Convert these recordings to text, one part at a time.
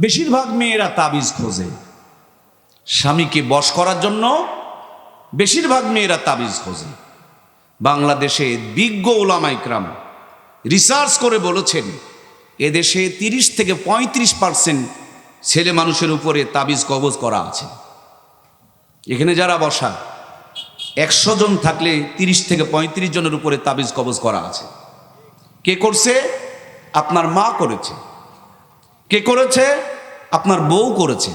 বেশিরভাগ মেয়েরা তাবিজ খোঁজে। স্বামীকে বশ করার জন্য বেশিরভাগ মেয়েরা তাবিজ খোঁজে। বাংলাদেশে বিজ্ঞ ওলামাইকরাম রিসার্চ করে বলেছেন, এদেশে তিরিশ থেকে পঁয়ত্রিশ পার্সেন্ট ছেলে মানুষের উপরে তাবিজ কবজ করা আছে। এখানে যারা বসা, একশো জন থাকলে তিরিশ থেকে পঁয়ত্রিশ জনের উপরে তাবিজ কবজ করা আছে। কে করছে? আপনার মা করেছে। কে করেছে? আপনার বউ করেছে।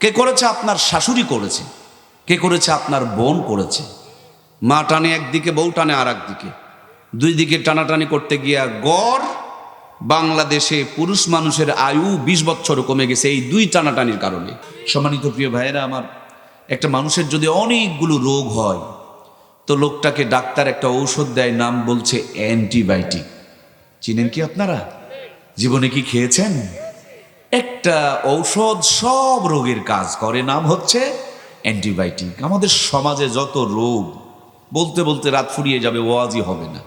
কে করেছে? আপনার শাশুড়ি করেছে। কে করেছে? আপনার বোন করেছে। মা টানে একদিকে, বউ টানে আর একদিকে দুই দিকে টানাটানি করতে গিয়া গড়, বাংলাদেশে পুরুষ মানুষের আয়ু বিশ বছর কমে গেছে এই দুই টানাটানির কারণে। সম্মানিত প্রিয় ভাইয়েরা, আমার একটা মানুষের যদি অনেকগুলো রোগ হয়, তো লোকটাকে ডাক্তার একটা ঔষধ দেয়, নাম বলছে অ্যান্টিবায়োটিক। চিনেন কি আপনারা? জীবনে কি খেয়েছেন? একটা ঔষধ সব রোগের কাজ করে, নাম হচ্ছে অ্যান্টিবায়োটিক। আমাদের সমাজে যত রোগ, বলতে বলতে রাত ফুরিয়ে যাবে, ওয়াজই হবে না।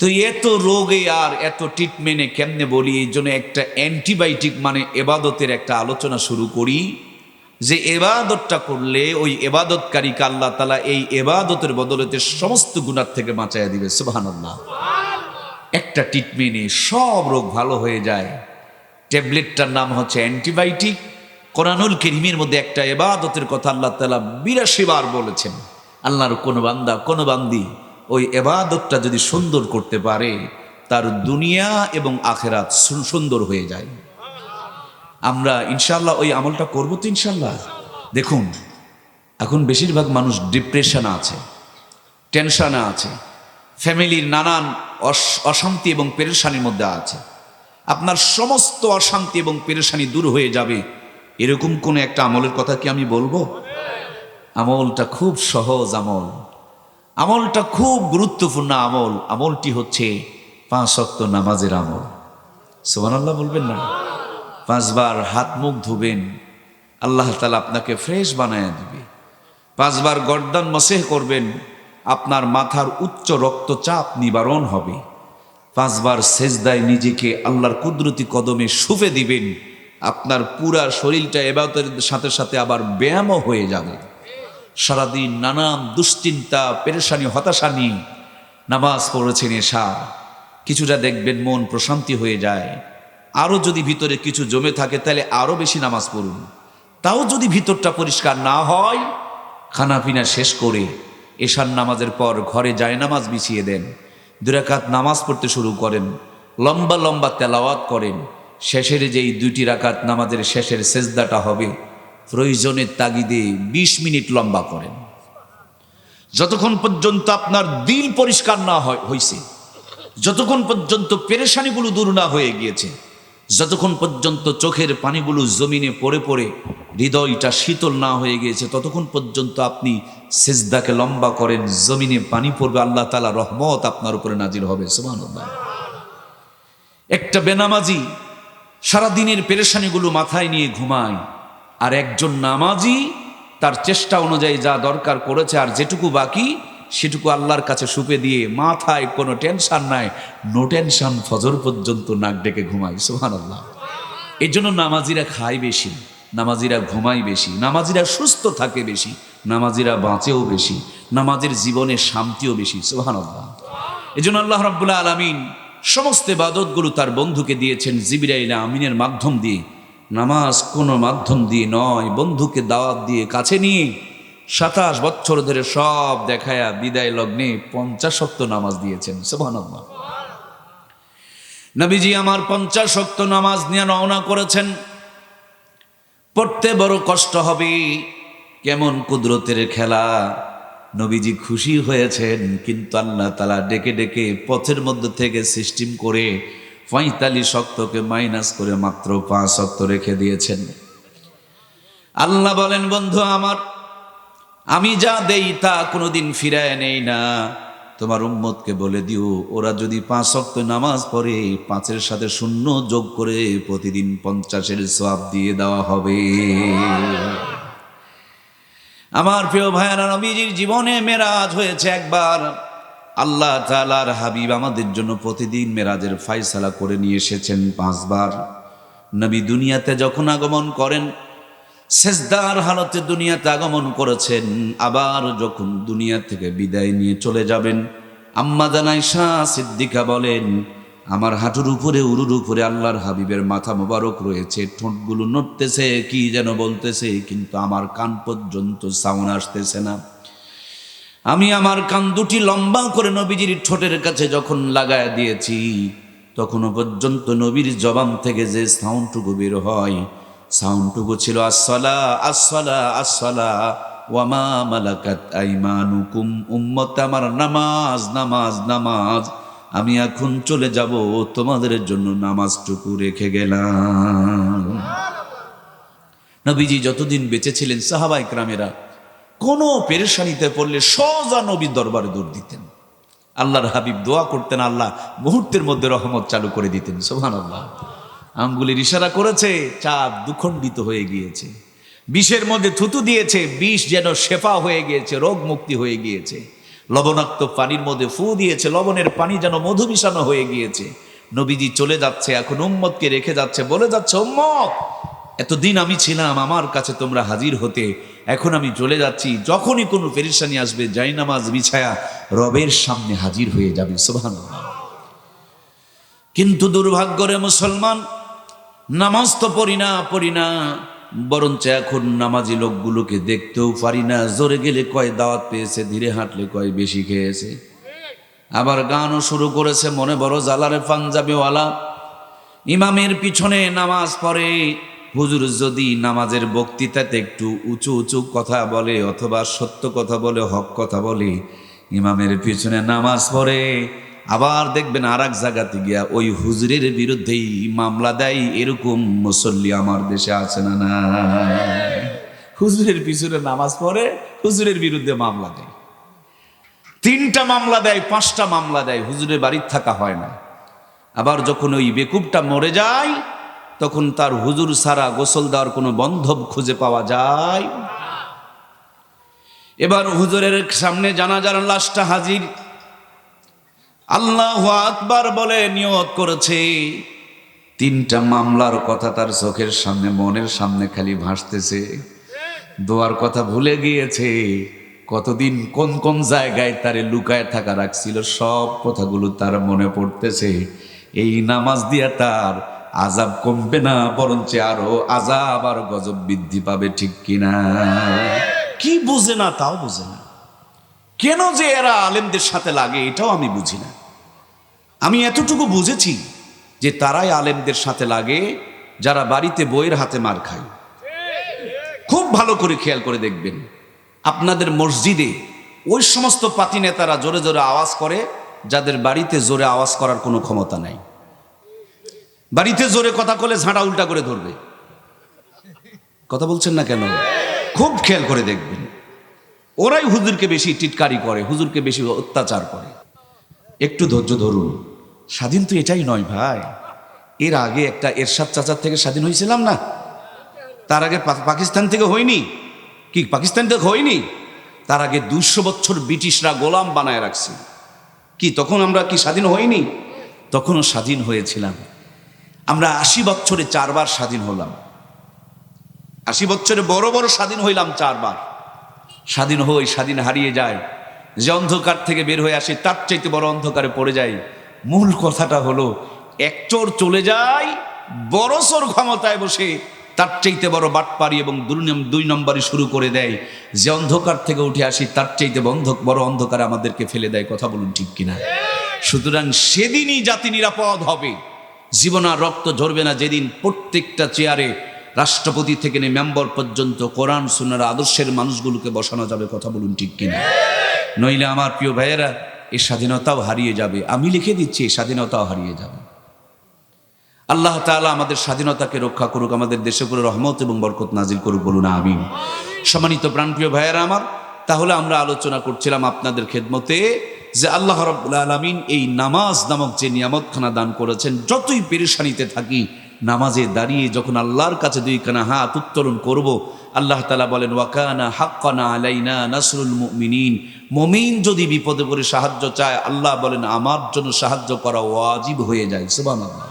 তো এত রোগে আর এত ট্রিটমেন্টে কেমনে বলি? এই জন্য একটা অ্যান্টিবায়োটিক মানে এবাদতের একটা আলোচনা শুরু করি, যে এবাদতটা করলে ওই এবাদতকারীকে আল্লাহ তালা এই এবাদতের বদলতে সমস্ত গুণার থেকে বাঁচাইয়া দিবে, সুবহানাল্লাহ। একটা ট্রিটমেন্টে সব রোগ ভালো হয়ে যায়। ট্যাবলেটটার নাম হচ্ছে অ্যান্টিবায়োটিক। কোরআনুল কেরিমের মধ্যে একটা এবাদতের কথা আল্লাহ তালা বিরাশি বার বলেছেন। আল্লাহর কোনো বান্দা, কোনো বান্দি ওই এবাদতটা যদি সুন্দর করতে পারে, তার দুনিয়া এবং আখেরাত সুন্দর হয়ে যায়। আমরা ইনশাল্লাহ ওই আমলটা করব তো ইনশাল্লাহ দেখুন, এখন বেশিরভাগ মানুষ ডিপ্রেশনে আছে টেনশনে আছে ফ্যামিলির নানান অশ- অশান্তি এবং পেরেশানির মধ্যে আছে। আপনার সমস্ত অশান্তি এবং পেরেশানি দূর হয়ে যাবে। এরকম কোন একটা আমলের কথা কি আমি বলব? আমলটা খুব সহজ আমল। আমলটা খুব গুরুত্বপূর্ণ আমল। আমলটি হচ্ছে পাঁচ অক্ত নামাজের আমল। সোহানাল্লাহ বলবেন না? পাঁচবার হাত মুখ ধুবেন, আল্লাহ তালা আপনাকে ফ্রেশ বানায় দিবে। পাঁচবার গর্দান মসেহ করবেন, আপনার মাথার উচ্চ রক্তচাপ নিবারণ হবে। পাঁচবার সেজদায় নিজেকে আল্লাহর কুদরতি কদমে শুফে দিবেন, আপনার পুরা শরীরটা এবাদতের সাথে সাথে আবার ব্যায়ামও হয়ে যাবে। সারাদিন নানান দুশ্চিন্তা, পেরেশানি হতাশা নিয়ে নামাজ পড়েছেন এসা কিছুটা দেখবেন মন প্রশান্তি হয়ে যায়। আরও যদি ভিতরে কিছু জমে থাকে, তাহলে আরও বেশি নামাজ পড়ুন। তাও যদি ভিতরটা পরিষ্কার না হয়, খানাপিনা শেষ করে এশার নামাজের পর ঘরে যায় নামাজ বিছিয়ে দেন। দুরাকাত নামাজ পড়তে শুরু করেন, লম্বা লম্বা তেলাওয়াত করেন। শেষের যেই দুইটি রাকাত নামাজের শেষের সেজদাটা হবে প্রয়োজনের তাগিদে ২০ মিনিট লম্বা করেন। যতক্ষণ পর্যন্ত আপনার দিল পরিষ্কার না হয় হইছে, যতক্ষণ পর্যন্ত পেরেশানিগুলো দূর না হয়ে গিয়েছে, যতক্ষণ পর্যন্ত চোখের পানিগুলো জমিনে পড়ে পড়ে হৃদয়টা শীতল না হয়ে গিয়েছে, ততক্ষণ পর্যন্ত আপনি সেজদাকে লম্বা করেন, জমিনে পানি পড়বে, আল্লাহ তালা রহমত আপনার উপরে নাজির হবে, সুবহানাল্লাহ। একটা বেনামাজি সারাদিনের পেরেশানিগুলো মাথায় নিয়ে ঘুমায়, আর একজন নামাজি তার চেষ্টা অনুযায়ী যা দরকার করেছে, আর যেটুকু বাকি, সেটুকু আল্লাহর কাছে সুপে দিয়ে মাথায় কোনো টেনশন নাই, নো টেনশন, ফজর পর্যন্ত নাক ডেকে ঘুমায় সুহান আল্লাহ এই জন্য নামাজিরা খায় বেশি, নামাজিরা ঘুমায় বেশি, নামাজিরা সুস্থ থাকে বেশি। নামাজিরা বাঁচেও বেশি, নামাজের জীবনে শান্তিও বেশি সুহান আল্লাহ এই জন্য আল্লাহ রাব্বুল্লাহ আলমিন সমস্ত ইবাদতগুলো তার বন্ধুকে দিয়েছেন জিবিরাইলা আমিনের মাধ্যম দিয়ে। নামাজ কোনো মাধ্যম দিয়ে নয়, বন্ধুকে দাওয়াত দিয়ে কাছে নিয়ে সাতাশ বছর ধরে সব দেখায়া বিদায় লগ্নে পঞ্চাশ শক্ত নামাজ দিয়েছেন, সুবহানাল্লাহ। নবীজি আমার পঞ্চাশ শক্ত নামাজ নিয়ে রওনা করেছেন। পড়তে বড় কষ্ট হবে। কেমন কুদরতের খেলা। নবীজি খুশি হয়েছেন, কিন্তু আল্লাহ তালা ডেকে ডেকে পথের মধ্যে থেকে সিস্টেম করে পঁয়তাল্লিশ শক্তকে মাইনাস করে মাত্র পাঁচ শক্ত রেখে দিয়েছেন। আল্লাহ বলেন, বন্ধু আমার, আমি যা দেই তা কোনোদিন ফিরায় নেই না। তোমার উম্মতকে বলে দিও, ওরা যদি পাঁচ শক্ত নামাজ পড়ে, পাঁচের সাথে শূন্য যোগ করে প্রতিদিন পঞ্চাশের সওয়াব দিয়ে দেওয়া হবে। আমার প্রিয় ভাইয়ারা, নবীজির জীবনে মেরাজ হয়েছে একবার। আল্লাহ তালার হাবিব আমাদের জন্য প্রতিদিন মেরাজের ফাইসালা করে নিয়ে এসেছেন পাঁচবার। নবী দুনিয়াতে যখন আগমন করেন, সেজদার হালতে দুনিয়াতে আগমন করেছেন, আবার যখন দুনিয়া থেকে বিদায় নিয়ে চলে যাবেন, আম্মা জানাই সিদ্দিকা বলেন আমার হাঁটুর উপরে, উরুর উপরে আল্লাহর হাবিবের মাথা মোবারক রয়েছে। ঠোঁটগুলো নড়তেছে, কি যেন বলতেছে, কিন্তু আমার কান পর্যন্ত সাউন্ড আসতেছে না। আমি আমার কান দুটি লম্বা করে নবীজির ঠোঁটের কাছে যখন লাগায় দিয়েছি, তখনও পর্যন্ত নবীর জবান থেকে যে সাউন্ডটুকু বের হয় সাউন্ডটুকু ছিল আসলা আসলা আসলা ওয়ামা মালাকাত আইমানুকুম, উম্মত আমার নামাজ নামাজ নামাজ। আমি এখন চলে যাব তোমাদের জন্য নামাজটুকু রেখে গেলাম। নবীজি যতদিন বেঁচে ছিলেন, সাহাবা ইকরামেরা কোনো পেরেশানিতে পড়লে সজা নবীর দরবারে দৌড় দিতেন। আল্লাহর হাবিব দোয়া করতেন, আল্লাহ মুহূর্তের মধ্যে রহমত চালু করে দিতেন। সোহান আল্লাহ আঙ্গুলির ইশারা করেছে চাপ দুখণ্ডিত হয়ে গিয়েছে। বিষের মধ্যে থুতু দিয়েছে, বিষ যেন শেফা হয়ে গিয়েছে রোগ মুক্তি হয়ে গিয়েছে। লবণাক্ত পানির মধ্যে ফু দিয়েছে, লবণের পানি যেন মধু মিশানো হয়ে গিয়েছে। নবীজি চলে যাচ্ছে, এখন উম্মতকে রেখে যাচ্ছে, বলে যাচ্ছে, উম্মত, এতদিন আমি ছিলাম, আমার কাছে তোমরা হাজির হতে। এখন আমি চলে যাচ্ছি, যখনই কোনো পেরেশানি আসবে যাই নামাজ বিছায়া রবের সামনে হাজির হয়ে যাবে। সোভান কিন্তু দুর্ভাগ্য রে মুসলমান, নামাজ তো পড়ি না পড়ি না। বরঞ্চ এখন নামাজি লোকগুলোকে দেখতেও পারি না। জোরে গেলে কয় দাওয়াত পেয়েছে, ধীরে হাঁটলে কয় বেশি খেয়েছে। আবার গানও শুরু করেছে, মনে বড় জালারে পাঞ্জাবিওয়ালা। ইমামের পিছনে নামাজ পড়ে। হুজুর যদি নামাজের বক্তৃতাতে একটু উঁচু উঁচু কথা বলে অথবা সত্য কথা বলে, হক কথা বলে, ইমামের পিছনে নামাজ পড়ে। আবার দেখবেন আর এক জায়গাতে গিয়া ওই হুজুরের বিরুদ্ধেই মামলা দেয়, এরকম মুসল্লি আমার দেশে আছে না না হুজুরের পিছনে নামাজ পড়ে, হুজুরের বিরুদ্ধে মামলা দেয়। তিনটা মামলা দেয়, পাঁচটা মামলা দেয়, হুজুরের বাড়ির থাকা হয় না। আবার যখন ওই বেকুবটা মরে যায়, তখন তার হুজুর সারা গোসল দেওয়ার কোনো বন্ধব খুঁজে পাওয়া যায়। এবার হুজুরের সামনে জানাজার লাশটা হাজির। আল্লাহ আকবার বলে নিয়ত করেছে। তিনটা মামলার কথা তার চোখের সামনে, মনের সামনে খালি ভাসতেছে। দোয়ার কথা ভুলে গিয়েছে। কতদিন কোন কোন জায়গায় তারে লুকায় থাকা রাখছিল, সব কথাগুলো তার মনে পড়তেছে। এই নামাজ দিয়া তার আজাব কমবে না, বরঞ্চ আরও আজাব আর গজব বৃদ্ধি পাবে, ঠিক কিনা? কি বুঝে না, তাও বুঝে না। কেন যে এরা আলেমদের সাথে লাগে, এটাও আমি বুঝি না। আমি এতটুকু বুঝেছি যে তারাই আলেমদের সাথে লাগে, যারা বাড়িতে বইয়ের হাতে মার খায়। খুব ভালো করে খেয়াল করে দেখবেন। আপনাদের মসজিদে ওই সমস্ত পাতি নেতারা জোরে জোরে আওয়াজ করে, যাদের বাড়িতে জোরে আওয়াজ করার কোনো ক্ষমতা নাই। বাড়িতে জোরে কথা বলে ঝাঁটা উল্টা করে ধরবে। কথা বলছেন না কেন? খুব খেয়াল করে দেখবেন। ওরাই হুজুরকে বেশি টিটকারি করে, হুজুরকে বেশি অত্যাচার করে। একটু ধৈর্য ধরুন। স্বাধীন তো এটাই নয় ভাই। এর আগে একটা এরশাদ চাচার থেকে স্বাধীন হয়েছিলাম না? তার আগে পাকিস্তান থেকে হয়নি? কি, পাকিস্তান থেকে হয়নি? তার আগে দুশো বছর ব্রিটিশরা গোলাম বানায় রাখছে। কি, তখন আমরা কি স্বাধীন হইনি? তখনও স্বাধীন হয়েছিলাম। আমরা আশি বছরে চারবার স্বাধীন হলাম। আশি বছরে বড় বড় স্বাধীন হইলাম চারবার। স্বাধীন হই, স্বাধীন হারিয়ে যায়। যে অন্ধকার থেকে বের হয়ে আসে, তার চাইতে বড় অন্ধকারে পড়ে যায়। মূল কথাটা হলো, এক চোর চলে যায়, বড় চোর ক্ষমতায় বসে তার চাইতে বড় বাটপারি এবং দুই নম্বরই শুরু করে দেয়। যে অন্ধকার থেকে উঠে আসি, তার চাইতে বন্ধ বড় অন্ধকারে আমাদেরকে ফেলে দেয়, কথা বলুন ঠিক কিনা? সুতরাং সেদিনই জাতি নিরাপদ হবে। জীবন আর রক্ত ঝরবে না, যেদিন প্রত্যেকটা চেয়ারে রাষ্ট্রপতি থেকে নিয়ে মেম্বার পর্যন্ত কোরআন সুনার আদর্শের মানুষগুলোকে বসানো যাবে, কথা বলুন ঠিক কিনা? নইলে আমার প্রিয় ভাইয়েরা এই স্বাধীনতাও হারিয়ে যাবে। আমি লিখে দিচ্ছি এই স্বাধীনতাও হারিয়ে যাবে। আল্লাহ তাআলা আমাদের স্বাধীনতাকে রক্ষা করুক, আমাদের দেশে করে রহমত এবং বরকত নাজিল করুক বলুন আমি সম্মানিত প্রাণপ্রিয় ভাইয়েরা আমার, তাহলে আমরা আলোচনা করছিলাম আপনাদের খেদমতে যে আল্লাহ রব্বুল আলমিন এই নামাজ নামক যে নিয়ামতখানা দান করেছেন, যতই পেরেশানিতে থাকি, নামাজে দাঁড়িয়ে যখন আল্লাহর কাছে দুইখানা হাত উত্তোলন করব আল্লাহ তালা বলেন, ওয়াকানা হাক্কানা আলাইনা নাসরুল মুমিনিন। মমিন যদি বিপদে পড়ে সাহায্য চায়, আল্লাহ বলেন, আমার জন্য সাহায্য করা ওয়াজিব হয়ে যায়। সুবহানাল্লাহ।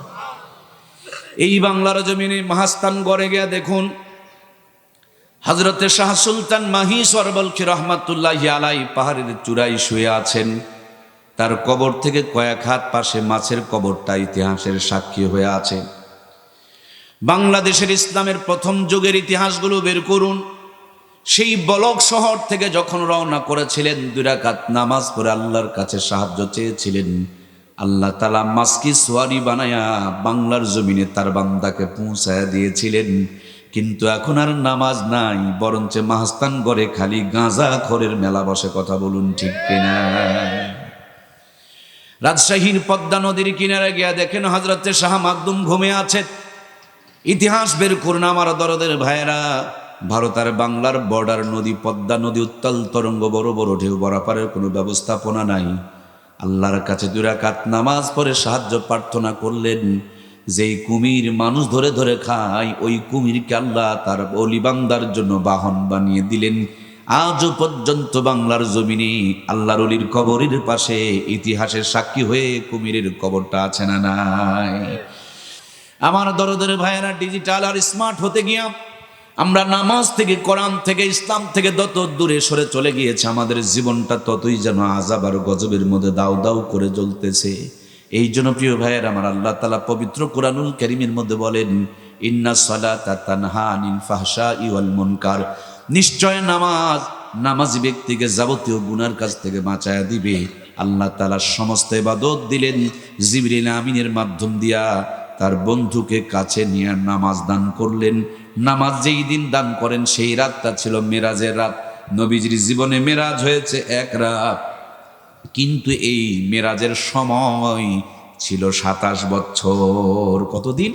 এই বাংলার জমিনে মাহাস্তান গড়ে গিয়া দেখুন হজরতে শাহ সুলতান মাহি সরবলকি রহমাতুল্লাহ আলাই পাহাড়ের চূড়ায় শুয়ে আছেন। তার কবর থেকে কয়েক হাত পাশে মাছের কবরটা ইতিহাসের সাক্ষী হয়ে আছে। বাংলাদেশের ইসলামের প্রথম যুগের ইতিহাসগুলো বের করুন। সেই বলক শহর থেকে যখন রওনা করেছিলেন দুরাকাত নামাজ পড়ে আল্লাহর কাছে সাহায্য চেয়েছিলেন। আল্লাহ তালা মাস্কি সোয়ারি বানায়া বাংলার জমিনে তার বান্দাকে পৌঁছায়া দিয়েছিলেন। কিন্তু এখন আর নামাজ নাই, বরঞ্চ মাহস্তান গড়ে খালি গাঁজা খরের মেলা বসে কথা বলুন, ঠিক কিনা? রাজশাহীর পদ্মা নদীর কিনারে গিয়া দেখেন হজরতের শাহ মাকদুম ঘুমে আছে। ইতিহাস বের করুন আমার দরদের ভাইয়েরা। ভারত আর বাংলার বর্ডার নদী, পদ্মা নদী, উত্তাল তরঙ্গ, বড় বড় ঢেউ বরাপারের কোনো ব্যবস্থাপনা নাই। আল্লাহর কাছে দুরাকাত নামাজ পড়ে সাহায্য প্রার্থনা করলেন, যেই কুমির মানুষ ধরে ধরে খায়, ওই কুমিরকে আল্লাহ তার অলিবান্দার জন্য বাহন বানিয়ে দিলেন। আজও পর্যন্ত বাংলার জমিনে আল্লাহর অলির কবরের পাশে ইতিহাসের সাক্ষী হয়ে কুমিরের কবরটা আছে না নাই? আমার দরদের ভাইয়েরা ডিজিটাল আর স্মার্ট হতে গিয়া আমরা নামাজ থেকে, কোরআন থেকে, ইসলাম থেকে যত দূরে সরে চলে গিয়েছে, আমাদের জীবনটা ততই যেন আজাব আর গজবের মধ্যে দাউ দাউ করে জ্বলতেছে। এই জন্য প্রিয় ভাইয়ের আমার আল্লাহ তালা পবিত্র কোরআনুল করিমের মধ্যে বলেন, ইন্না সলাতা নিশ্চয় নামাজ নামাজি ব্যক্তিকে যাবতীয় গুনার কাছ থেকে বাঁচায়া দিবে। আল্লাহ তালা সমস্ত ইবাদত দিলেন, জিবরিল আমিনের মাধ্যম দিয়া তার বন্ধুকে কাছে নিয়ে নামাজ দান করলেন। নামাজ যেই দিন দান করেন, সেই রাতটা ছিল মেরাজের রাত। নবীজির জীবনে মেরাজ হয়েছে এক রাত। কিন্তু এই মেরাজের সময় ছিল সাতাশ বছর। কতদিন?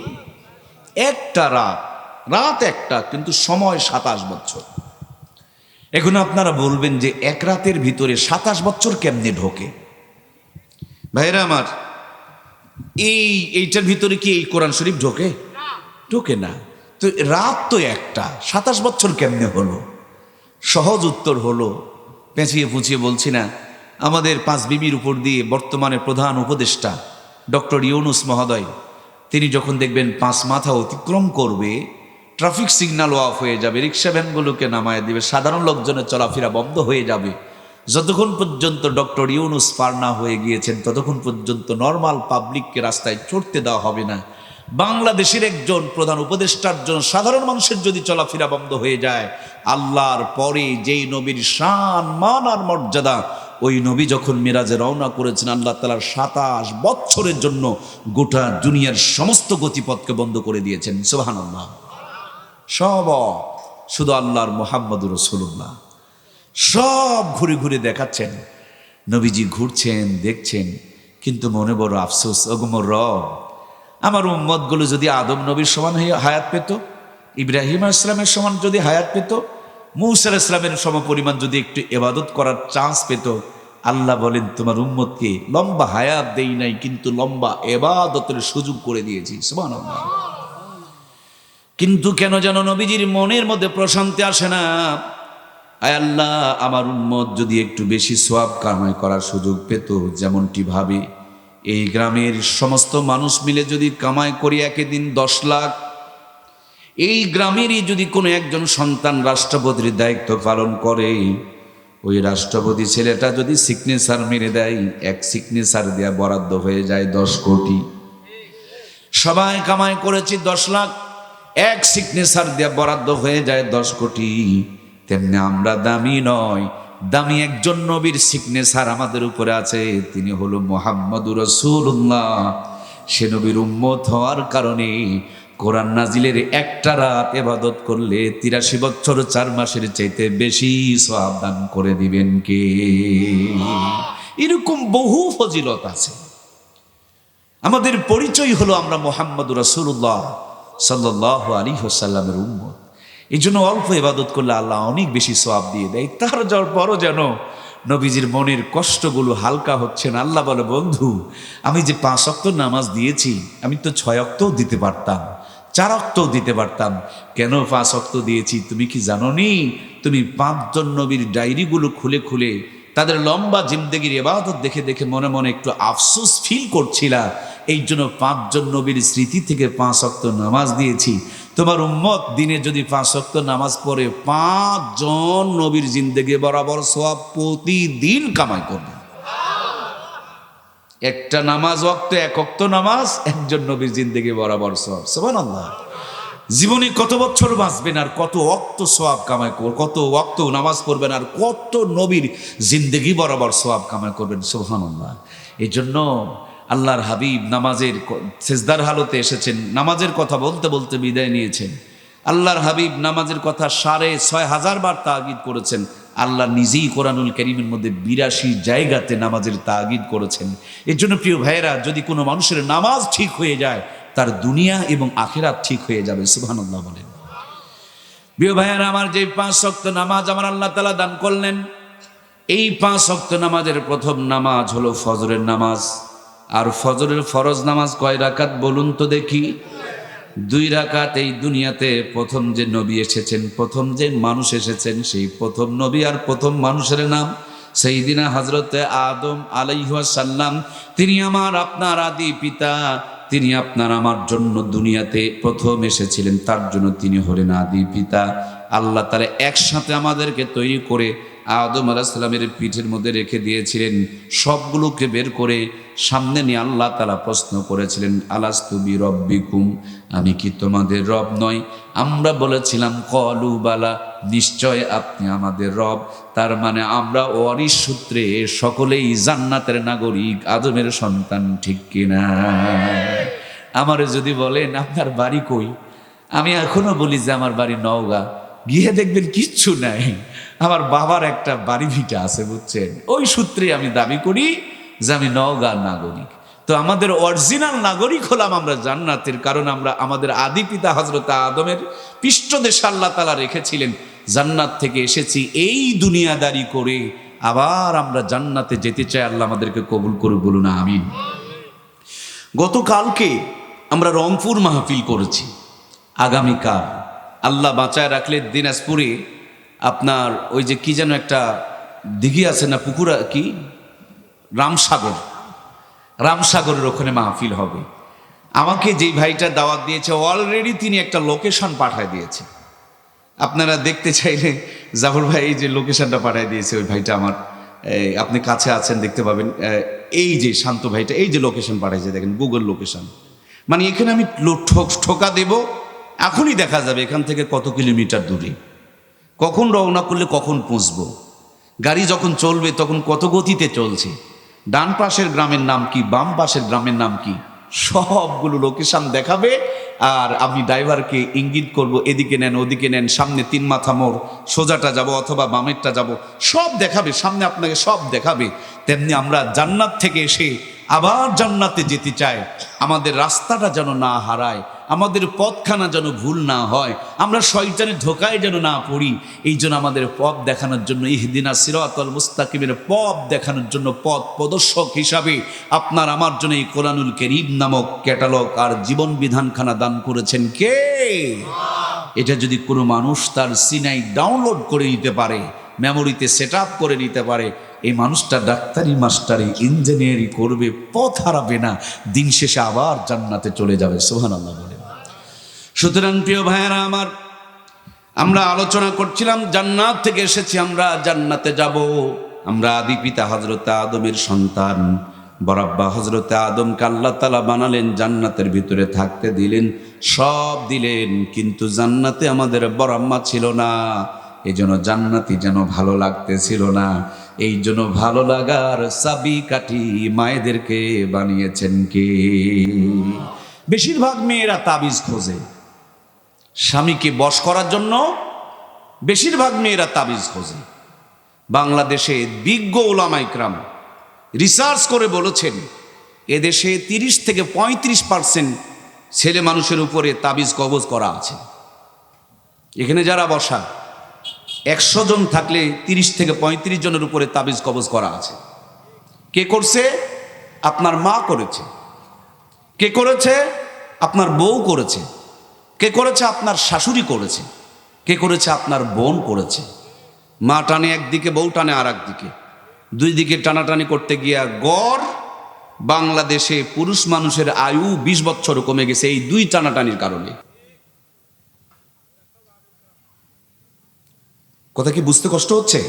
একটা রাত। রাত একটা, কিন্তু সময় সাতাশ বছর। এখন আপনারা বলবেন যে এক রাতের ভিতরে সাতাশ বছর কেমনে ঢোকে? ভাইরা আমার এই এইটার ভিতরে কি এই কোরআন শরীফ ঢোকে? ঢোকে না। তো রাত তো একটা। সাতাশ বছর কেমনে হলো? সহজ উত্তর হলো পেঁচিয়ে পুঁচিয়ে বলছি না আমাদের পাঁচ বিবির উপর দিয়ে বর্তমানে প্রধান উপদেষ্টা ডক্টর ইউনুস মহোদয় তিনি যখন দেখবেন পাঁচ মাথা অতিক্রম করবে ট্রাফিক সিগন্যাল অফ হয়ে যাবে রিক্সা ভ্যানগুলোকে নামায় দিবে সাধারণ লোকজনের চলাফেরা বন্ধ হয়ে যাবে যতক্ষণ পর্যন্ত ডক্টর ইউনুস পার না হয়ে গিয়েছেন, ততক্ষণ পর্যন্ত নর্মাল পাবলিককে রাস্তায় চড়তে দেওয়া হবে না। বাংলাদেশের একজন প্রধান উপদেষ্টার জন্য সাধারণ মানুষের যদি চলাফেরা বন্ধ হয়ে যায়, আল্লাহর পরে যেই নবীর শান, মান আর মর্যাদা, ওই নবী যখন মিরাজে রওনা করেছেন, আল্লাহ তালার সাতাশ বছরের জন্য গোটা দুনিয়ার সমস্ত গতিপথকে বন্ধ করে দিয়েছেন। সোহান আল্লাহ সব শুধু আল্লাহর মোহাম্মদুর রসুল্লাহ সব ঘুরে ঘুরে দেখাচ্ছেন। নবীজি ঘুরছেন, দেখছেন, কিন্তু মনে বড় আফসোস অগমর রব, আমার উম্মতগুলো যদি আদম নবীর সমান হয়ে হায়াত পেত, ইব্রাহিম ইসলামের সমান যদি হায়াত পেত মৌসার ইসলামের সম পরিমাণ যদি একটু এবাদত করার চান্স পেত, আল্লাহ বলেন, তোমার উম্মতকে লম্বা হায়াত দেই নাই, কিন্তু লম্বা এবাদতের সুযোগ করে দিয়েছি। সুবহানাল্লাহ। কিন্তু কেন যেন নবীজির মনের মধ্যে প্রশান্তি আসে না? আয় আল্লাহ, আমার উন্মত যদি একটু বেশি সোয়াব কামাই করার সুযোগ পেত, যেমনটি ভাবে, এই গ্রামের সমস্ত মানুষ মিলে যদি কামাই করি একে দিন দশ লাখ। এই গ্রামেরই যদি কোনো একজন সন্তান রাষ্ট্রপতির দায়িত্ব পালন করে, ওই রাষ্ট্রপতি ছেলেটা যদি সিগনেচার মেরে দেয়, এক সিগনেচার দেওয়া বরাদ্দ হয়ে যায় দশ কোটি। সবাই কামাই করেছি দশ লাখ, এক সিগনেচার দেওয়া বরাদ্দ হয়ে যায় দশ কোটি। তেমনি আমরা দামি নয়, দামি একজন নবীর সিগনেচার আমাদের উপরে আছে, তিনি হলো মোহাম্মদুর রসুল্লাহ সে নবীর উম্মত হওয়ার কারণে কোরআন নাজিলের একটা রাত এবাদত করলে তিরাশি বছর, চার মাসের চাইতে বেশি সওয়াব দান করে দিবেন কে? এরকম বহু ফজিলত আছে। আমাদের পরিচয় হলো আমরা মোহাম্মদ রসুল্লাহ সাল্লাহ আলী হোসাল্লামের উম্মত। এই জন্য অল্প ইবাদত করলে আল্লাহ অনেক বেশি সওয়াব দিয়ে দেয়। তার যাওয়ার পরও যেন নবীজির মনের কষ্টগুলো হালকা হচ্ছে না। আল্লাহ বলে, বন্ধু, আমি যে পাঁচ অক্ত নামাজ দিয়েছি, আমি তো ছয় অক্তও দিতে পারতাম, চার অক্তও দিতে পারতাম। কেন পাঁচ অক্ত দিয়েছি তুমি কি জানো নি তুমি পাঁচজন নবীর ডায়েরিগুলো খুলে খুলে তাদের লম্বা জিন্দগির এবাদত দেখে দেখে মনে মনে একটু আফসোস ফিল করছিলা। এই জন্য পাঁচজন নবীর স্মৃতি থেকে পাঁচ অক্ত নামাজ দিয়েছি। তোমার উম্মত দিনে যদি পাঁচ শক্ত নামাজ পড়ে, পাঁচজন নবীর জিন্দেগি বরাবর সব প্রতিদিন কামাই করবে। একটা নামাজ অক্ত এক অক্ত নামাজ, একজন নবীর জিন্দেগি বরাবর সব সবান আল্লাহ জীবনে কত বছর বাঁচবেন আর কত অক্ত সোয়াব কামাই কর, কত অক্ত নামাজ পড়বেন আর কত নবীর জিন্দেগি বরাবর সোয়াব কামাই করবেন? সোহানুল্লাহ এই জন্য আল্লাহর হাবিব নামাজের সেজদার হালতে এসেছেন, নামাজের কথা বলতে বলতে বিদায় নিয়েছেন। আল্লাহর হাবিব নামাজের কথা সাড়ে ছয় হাজার বার তাগিদ করেছেন। আল্লাহ নিজেই কোরআনুল করিমের মধ্যে বিরাশি জায়গাতে নামাজের তাগিদ করেছেন। এর জন্য প্রিয় ভাইয়েরা, যদি কোনো মানুষের নামাজ ঠিক হয়ে যায়, তার দুনিয়া এবং আখেরাত ঠিক হয়ে যাবে, সুবহানাল্লাহ বলেন। প্রিয় ভাইয়েরা, আমার যে পাঁচ শক্ত নামাজ আমার আল্লাহ তালা দান করলেন, এই পাঁচ শক্ত নামাজের প্রথম নামাজ হলো ফজরের নামাজ। আর ফজরের ফরজ নামাজ কয় রাকাত বলুন তো দেখি। দুই রাকাত এই দুনিয়াতে প্রথম যে নবী এসেছেন, প্রথম যে মানুষ এসেছেন, সেই প্রথম নবী আর প্রথম মানুষের নাম সেই দিনা হজরতে আদম আলাইহাসাল্লাম তিনি আমার, আপনার আদি পিতা, তিনি আপনার আমার জন্য দুনিয়াতে প্রথম এসেছিলেন, তার জন্য তিনি হলেন আদি পিতা। আল্লাহ তারা একসাথে আমাদেরকে তৈরি করে আদম আলাহিসাল্লামের পিঠের মধ্যে রেখে দিয়েছিলেন। সবগুলোকে বের করে সামনে নিয়ে আল্লাহ তালা প্রশ্ন করেছিলেন আলাস্তুবি রব্বিকুম আমি কি তোমাদের রব নয় আমরা বলেছিলাম, কলু বালা, নিশ্চয় আপনি আমাদের রব। তার মানে আমরা অরিস সূত্রে সকলেই জান্নাতের নাগরিক, আদমের সন্তান, ঠিক কিনা? আমারে যদি বলেন, আপনার বাড়ি কই? আমি এখনও বলি যে, আমার বাড়ি নওগাঁ। গিয়ে দেখবেন কিচ্ছু নাই। আমার বাবার একটা বাড়ি ভিটা আছে, বুঝছেন? ওই সূত্রে আমি দাবি করি যে আমি নওগাঁ নাগরিক। তো আমাদের অরিজিনাল নাগরিক হলাম আমরা জান্নাতের, কারণ আমরা আমাদের আদি পিতা হজরত আদমের পৃষ্ঠদেশ আল্লাহ তালা রেখেছিলেন। জান্নাত থেকে এসেছি, এই দুনিয়াদারি করে আবার আমরা জান্নাতে যেতে চাই, আল্লাহ আমাদেরকে কবুল করে বলুন আমিন। গতকালকে আমরা রংপুর মাহফিল করেছি। আগামীকাল আল্লাহ বাঁচায় রাখলে দিনাজপুরে আপনার ওই যে কি যেন একটা দিঘি আছে না পুকুর কি? রামসাগর। রামসাগরের ওখানে মাহফিল হবে। আমাকে যেই ভাইটা দাওয়াত দিয়েছে অলরেডি তিনি একটা লোকেশন পাঠায় দিয়েছে। আপনারা দেখতে চাইলে জাফর ভাই যে লোকেশনটা পাঠিয়ে দিয়েছে ওই ভাইটা আমার আপনি কাছে আছেন দেখতে পাবেন। এই, যে শান্ত ভাইটা এই যে লোকেশন পাঠাইছে দেখেন গুগল লোকেশন মানে এখানে আমি ঠোকা দেব এখনই দেখা যাবে এখান থেকে কত কিলোমিটার দূরে। কখন রওনা করলে কখন পৌঁছবো গাড়ি যখন চলবে তখন কত গতিতে চলছে? ডান পাশের গ্রামের নাম কি, বাম পাশের গ্রামের নাম কি? সবগুলো লোকেশন দেখাবে আর আমি ড্রাইভারকে ইঙ্গিত করব, এদিকে নেন, ওদিকে নেন, সামনে তিন মাথা মোড়, সোজাটা যাব অথবা বামেরটা যাব। সব দেখাবে, সামনে আপনাকে সব দেখাবে। তেমনি আমরা জান্নাত থেকে এসে আবার জান্নাতে যেতে চাই। আমাদের রাস্তাটা যেন না হারায় আমাদের পথখানা যেন ভুল না হয়, আমরা শয়তানের ধোকায় যেন না পড়ি, এই জন্য আমাদের পথ দেখানোর জন্য, ইহদিনা সিরাতল মুস্তাকিমের পথ দেখানোর জন্য পথ প্রদর্শক হিসাবে আপনার আমার জন্য এই কোরআনুল কেরিম নামক ক্যাটালগ আর জীবন বিধানখানা দান করেছেন কে? এটা যদি কোনো মানুষ তার সিনাই ডাউনলোড করে নিতে পারে, মেমোরিতে সেট করে নিতে পারে, এই মানুষটা ডাক্তারি, মাস্টারি, ইঞ্জিনিয়ারিং করবে, পথ হারাবে না, দিন শেষে আবার জান্নাতে চলে যাবে সোহান আল্লাহ সুতরাং প্রিয় ভাইয়েরা আমার, আমরা আলোচনা করছিলাম জান্নাত থেকে এসেছি, আমরা জান্নাতে যাব। আমরা আদি পিতা হজরত আদমের সন্তান। বরাব্বা হজরত আদমকে আল্লাহ তালা বানালেন, জান্নাতের ভিতরে থাকতে দিলেন, সব দিলেন, কিন্তু জান্নাতে আমাদের বরাম্মা ছিল না। এই জন্য জান্নাতি যেন ভালো লাগতেছিল না। এই জন্য ভালো লাগার চাবি কাঠি মায়েদেরকে বানিয়েছেন কে? বেশিরভাগ মেয়েরা তাবিজ খোঁজে। স্বামীকে বশ করার জন্য বেশিরভাগ মেয়েরা তাবিজ খোঁজে। বাংলাদেশে বিজ্ঞ ওলামাইকরাম রিসার্চ করে বলেছেন, এদেশে তিরিশ থেকে পঁয়ত্রিশ পার্সেন্ট ছেলে মানুষের উপরে তাবিজ কবজ করা আছে। এখানে যারা বসা, একশো জন থাকলে তিরিশ থেকে পঁয়ত্রিশ জনের উপরে তাবিজ কবজ করা আছে। কে করছে? আপনার মা করেছে। কে করেছে? আপনার বউ করেছে। কে করেছে? আপনার শাশুড়ি করেছে। কে করেছে? আপনার বোন করেছে। মা টানে একদিকে বউ টানে আর একদিকে দুই দিকে টানাটানি করতে গিয়া গড়, বাংলাদেশে পুরুষ মানুষের আয়ু বিশ বছর কমে গেছে এই দুই টানাটানির কারণে। কথা কি বুঝতে কষ্ট হচ্ছে?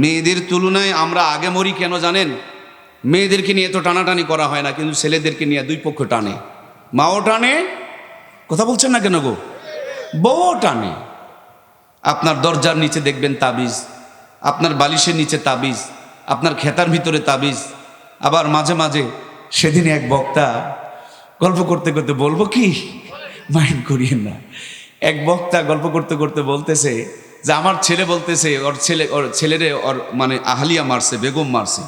মেয়েদের তুলনায় আমরা আগে মরি কেন জানেন? মেয়েদেরকে নিয়ে তো টানাটানি করা হয় না, কিন্তু ছেলেদেরকে নিয়ে দুই পক্ষ টানে। মাও টানে বলছেন না কেন গো? বউও টানে আপনার দরজার নিচে দেখবেন তাবিজ, আপনার বালিশের নিচে তাবিজ, আপনার খেতার ভিতরে তাবিজ। আবার মাঝে মাঝে সেদিন এক বক্তা গল্প করতে করতে বলব কি? মাইন্ড করিয়েন না। এক বক্তা গল্প করতে করতে বলতেছে যে, আমার ছেলে বলতেছে, ওর ছেলে, ওর ছেলেরে ওর মানে আহালিয়া মারছে, বেগম মারছে।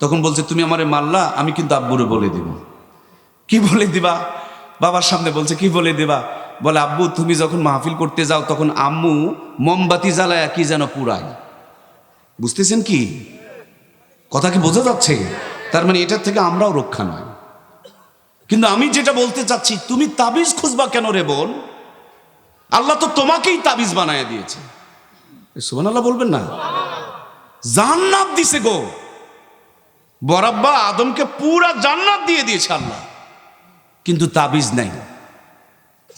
তখন বলছে, তুমি আমারে মারলা, আমি কিন্তু আব্বুরে বলে দেব। কি বলে দিবা? বাবার সামনে বলছে, কি বলে দেবা? বলে, আব্বু, তুমি যখন মাহফিল করতে যাও, তখন আম্মু মোমবাতি জ্বালায় কি যেন পুরায় বুঝতেছেন কি? কথা কি বোঝা যাচ্ছে? তার মানে এটার থেকে আমরাও রক্ষা নয়। কিন্তু আমি যেটা বলতে চাচ্ছি, তুমি তাবিজ খুঁজবা কেন রে বোন? আল্লাহ তো তোমাকেই তাবিজ বানায় দিয়েছে। সুবান আল্লাহ বলবেন না? জান্নাত দিছে গো। বরাব্বা আদমকে পুরা জান্নাত দিয়ে দিয়েছে আল্লাহ। কিন্তু তাবিজ নাই।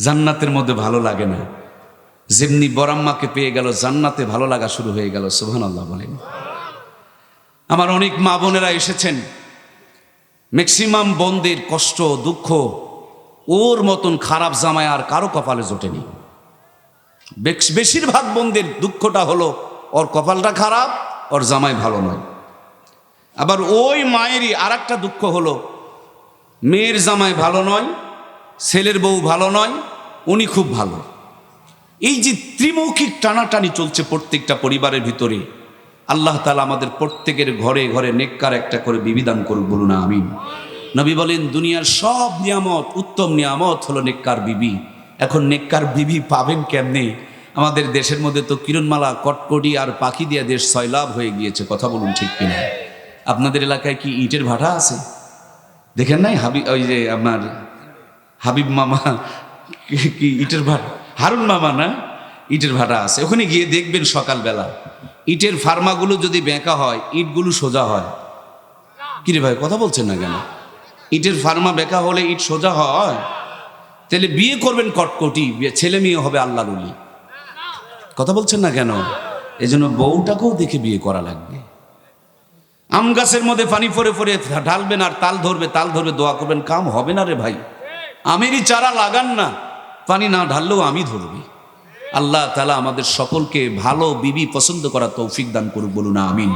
জান্নাতের মধ্যে ভালো লাগে না। যেমনি বরাম্মাকে পেয়ে গেল, জান্নাতে ভালো লাগা শুরু হয়ে গেল সুবহান আল্লাহ বলেন। আমার অনেক মা বোনেরা এসেছেন। ম্যাক্সিমাম বন্দের কষ্ট, দুঃখ, ওর মতন খারাপ জামায় আর কারও কপালে জোটেনি। বেশ- বেশিরভাগ বন্দের দুঃখটা হলো, ওর কপালটা খারাপ, ওর জামাই ভালো নয়। আবার ওই মায়েরই আর একটা দুঃখ হলো মেয়ের জামাই ভালো নয়, ছেলের বউ ভালো নয়, উনি খুব ভালো। এই যে ত্রিমৌখিক টানাটানি চলছে প্রত্যেকটা পরিবারের ভিতরে, আল্লাহ তালা আমাদের প্রত্যেকের ঘরে ঘরে নেককার একটা করে বিবিধান করুক বলুন আমি নবী বলেন, দুনিয়ার সব নিয়ামত, উত্তম নিয়ামত হলো নেককার বিবি। এখন নেককার বিবি পাবেন কেমনে? আমাদের দেশের মধ্যে তো কিরণমালা, কটকটি আর পাখি দিয়া দেশ সয়লাভ হয়ে গিয়েছে, কথা বলুন ঠিক কিনা? আপনাদের এলাকায় কি ইটের ভাটা আছে? দেখেন নাই? হাবি ওই যে আপনার হাবিব মামা, কি- ইটের ভাটা? হারুন মামা না? ইটের ভাটা আছে। ওখানে গিয়ে দেখবেন সকালবেলা, ইটের ফার্মাগুলো যদি বেঁকা হয়, ইটগুলো সোজা হয়। কিরে ভাই, কথা বলছেন না কেন? ইটের ফার্মা বেঁকা হলে ইট সোজা হয়? তাহলে বিয়ে করবেন কটকটি ছেলে মেয়ে হবে আল্লাহরুলি কথা বলছেন না কেন? এজন্য বউটাকেও দেখে বিয়ে করা লাগবে। আম গাছের মধ্যে পানি ফরে ফরে ঢালবেন আর তাল ধরবে তাল ধরবে, দোয়া করবেন, কাম হবে না রে ভাই। আমেরই চারা লাগান না, পানি না ঢাললেও আমি ধরবি। আল্লাহ তালা আমাদের সকলকে ভালো বিবি পছন্দ করা তৌফিক দান করুক, বলুন আমিন।